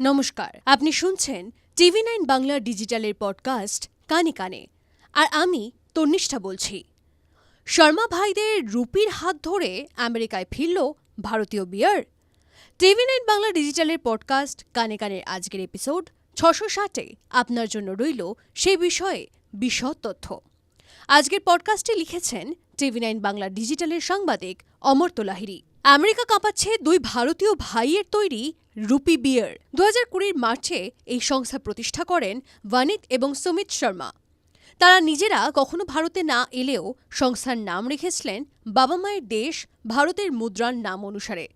নমস্কার, আপনি শুনছেন টিভি নাইন বাংলা ডিজিটালের পডকাস্ট কানে কানে। আর আমি তন্নিষ্ঠা বলছি। শর্মা ভাইদের রুপির হাত ধরে আমেরিকায় ফিরল ভারতীয় বিয়ার। টিভি নাইন বাংলা ডিজিটালের পডকাস্ট কানে কানের আজকের এপিসোড ছশো ষাটে আপনার জন্য রইল সে বিষয়ে বিশদ তথ্য। আজকের পডকাস্টে লিখেছেন টিভি নাইন বাংলা ডিজিটালের সাংবাদিক অমর্ত লাহিড়ী। আমেরিকা কাঁপাচ্ছে দুই ভারতীয় ভাইয়ের তৈরি রুপি বিয়ার। দু হাজার কুড়ির মার্চে এই সংস্থা প্রতিষ্ঠা করেন ভানিত এবং সুমিত শর্মা। তারা নিজেরা কখনো ভারতে না এলেও সংস্থার নাম রেখেছিলেন বাবা মায়ের দেশ, ভারতের মুদ্রার নাম অনুসারে।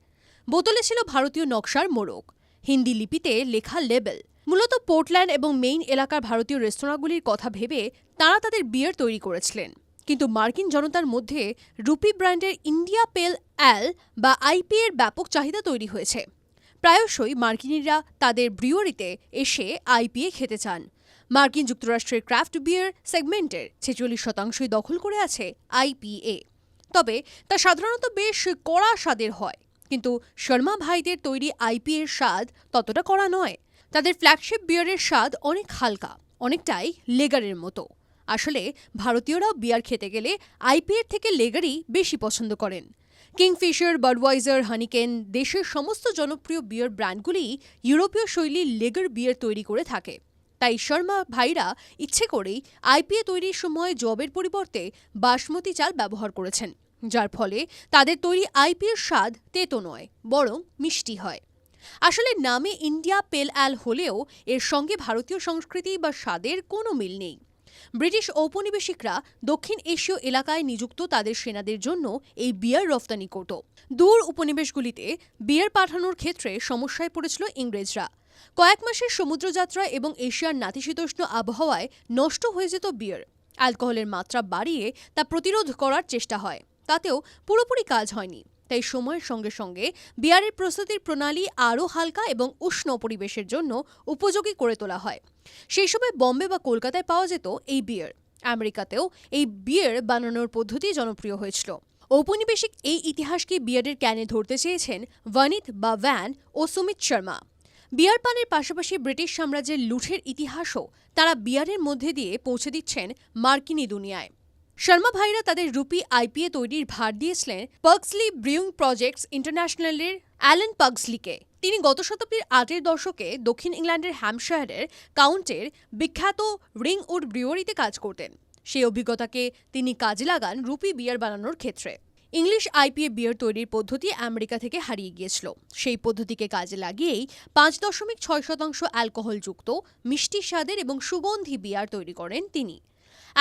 বোতলে ছিল ভারতীয় নকশার মোড়ক। হিন্দি লিপিতে লেখা লেবেল। মূলত পোর্টল্যান্ড এবং মেইন এলাকার ভারতীয় রেস্তোরাঁগুলির কথা ভেবে তারা তাদের বিয়ার তৈরি করেছিলেন। কিন্তু মার্কিন জনতার মধ্যে রুপি ব্র্যান্ডের ইন্ডিয়া পেল অ্যাল বা আইপি এর ব্যাপক চাহিদা তৈরি হয়েছে। প্রায়শই মার্কিনিরা তাদের ব্রিওরিতে এসে আইপিএ খেতে চান। মার্কিন যুক্তরাষ্ট্রের ক্রাফট বিয়ার সেগমেন্টের ছেচল্লিশ শতাংশই দখল করে আছে আইপিএ তবে তা সাধারণত বেশ কড়া স্বাদের হয়, কিন্তু শর্মা ভাইদের তৈরি আইপিএর স্বাদ ততটা কড়া নয়। তাদের ফ্ল্যাগশিপ বিয়ারের স্বাদ অনেক হালকা, অনেকটাই লেগারের মতো। আসলে ভারতীয়রাও বিয়ার খেতে গেলে আইপিএর থেকে লেগারই বেশি পছন্দ করেন। কিংফিশার, বাডওয়াইজার, হানিকেন দেশের সমস্ত জনপ্রিয় বিয়ার ব্র্যান্ডগুলি ইউরোপীয় শৈলীর লেগার বিয়ার তৈরি করে থাকে। তাই শর্মা ভাইরা ইচ্ছে করেই আইপিএ তৈরির সময় জবের পরিবর্তে বাসমতি চাল ব্যবহার করেছেন, যার ফলে তাদের তৈরি আইপিএর স্বাদ তেতো নয়, বরং মিষ্টি হয়। আসলে নামে ইন্ডিয়া পেল অ্যাল হলেও এর সঙ্গে ভারতীয় সংস্কৃতি বা স্বাদের কোনো মিল নেই। ব্রিটিশ ঔপনিবেশিকরা দক্ষিণ এশীয় এলাকায় নিযুক্ত তাদের সেনাদের জন্য এই বিয়ার রফতানি করত দূর উপনিবেশগুলিতে বিয়ার পাঠানোর ক্ষেত্রে সমস্যায় পড়েছিল ইংরেজরা। কয়েক মাসের সমুদ্রযাত্রা এবং এশিয়ার নাতিশীতোষ্ণ আবহাওয়ায় নষ্ট হয়ে যেত বিয়ার। অ্যালকোহলের মাত্রা বাড়িয়ে তা প্রতিরোধ করার চেষ্টা হয়। তাতেও পুরোপুরি কাজ হয়নি। তাই সময়ের সঙ্গে সঙ্গে বিয়ারের প্রস্তুতির প্রণালী আরও হালকা এবং উষ্ণ পরিবেশের জন্য উপযোগী করে তোলা হয়। সেই সময় বম্বে বা কলকাতায় পাওয়া যেত এই বিয়ার। আমেরিকাতেও এই বিয়ার বানানোর পদ্ধতি জনপ্রিয় হয়েছিল। ঔপনিবেশিক এই ইতিহাসকে বিয়ারের ক্যানে ধরতে চেয়েছেন ভানিত বা ভ্যান ও সুমিত শর্মা। বিয়ার পানের পাশাপাশি ব্রিটিশ সাম্রাজ্যের লুঠের ইতিহাসও তারা বিয়ারের মধ্যে দিয়ে পৌঁছে দিচ্ছেন মার্কিনী দুনিয়ায়। শর্মা ভাইরা তাদের রুপি আইপিএ তৈরির ভার দিয়েছিলেন পার্কসলি ব্রিউং প্রজেক্টস ইন্টারন্যাশনালের অ্যালেন পাগসলিকে তিনি গত শতাব্দীর আটের দশকে দক্ষিণ ইংল্যান্ডের হ্যাম্পশায়ারের কাউন্টের বিখ্যাত রিংউড ব্রিওরিতে কাজ করতেন। সেই অভিজ্ঞতাকে তিনি কাজে লাগান রুপি বিয়ার বানানোর ক্ষেত্রে। ইংলিশ আইপিএ বিয়ার তৈরির পদ্ধতি আমেরিকা থেকে হারিয়ে গিয়েছিল। সেই পদ্ধতিকে কাজে লাগিয়েই পাঁচ দশমিক ছয় শতাংশ অ্যালকোহলযুক্ত, মিষ্টি স্বাদের এবং সুগন্ধি বিয়ার তৈরি করেন তিনি।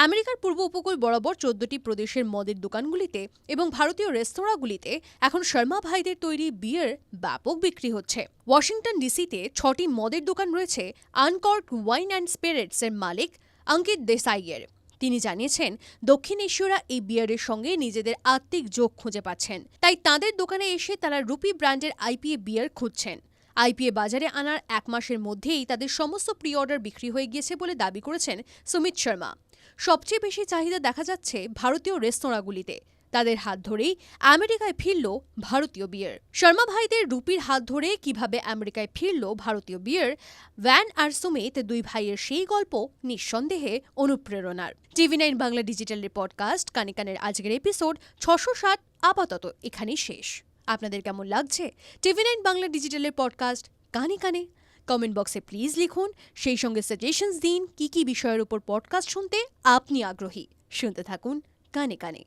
আমেরিকার পূর্ব উপকূল বরাবর চোদ্দটি প্রদেশের মদের দোকানগুলিতে এবং ভারতীয় রেস্তোরাঁগুলিতে এখন শর্মা ভাইদের তৈরি বিয়ার ব্যাপক বিক্রি হচ্ছে। ওয়াশিংটন ডিসিতে ছটি মদের দোকান রয়েছে আনকর্ক ওয়াইন অ্যান্ড স্পিরিটসের মালিক অঙ্কিত দেসাইয়ের তিনি জানিয়েছেন, দক্ষিণ এশীয়রা এই বিয়ারের সঙ্গে নিজেদের আত্মিক যোগ খুঁজে পাচ্ছেন। তাই তাদের দোকানে এসে তারা রুপি ব্র্যান্ডের আইপিএ বিয়ার খুঁজছেন। আইপিএ বাজারে আনার এক মাসের মধ্যেই তাদের সমস্ত প্রি অর্ডার বিক্রি হয়ে গিয়েছে বলে দাবি করেছেন সুমিত শর্মা। সবচেয়ে বেশি চাহিদা দেখা যাচ্ছে ভারতীয় রেস্তোরাঁগুলিতে। তাদের হাত ধরেই আমেরিকায় ফিরল ভারতীয় বিয়ার। শর্মা ভাইদের রুপির হাত ধরে কীভাবে আমেরিকায় ফিরল ভারতীয় বিয়ার, ভ্যান আর সুমিত দুই ভাইয়ের সেই গল্প নিঃসন্দেহে অনুপ্রেরণার। টিভি নাইন বাংলা ডিজিটালের পডকাস্ট কানে কানের আজকের এপিসোড ছশো ষাট আপাতত এখানেই শেষ। আপনাদের কেমন লাগছে? টিভি নাইন বাংলা ডিজিটালের পডকাস্ট কানে কানে কমেন্ট বক্সে প্লিজ লিখুন। সেই সঙ্গে সাজেশনস দিন, কি কি বিষয়ের উপর পডকাস্ট শুনতে আপনি আগ্রহী। শুনতে থাকুন কানে কানে।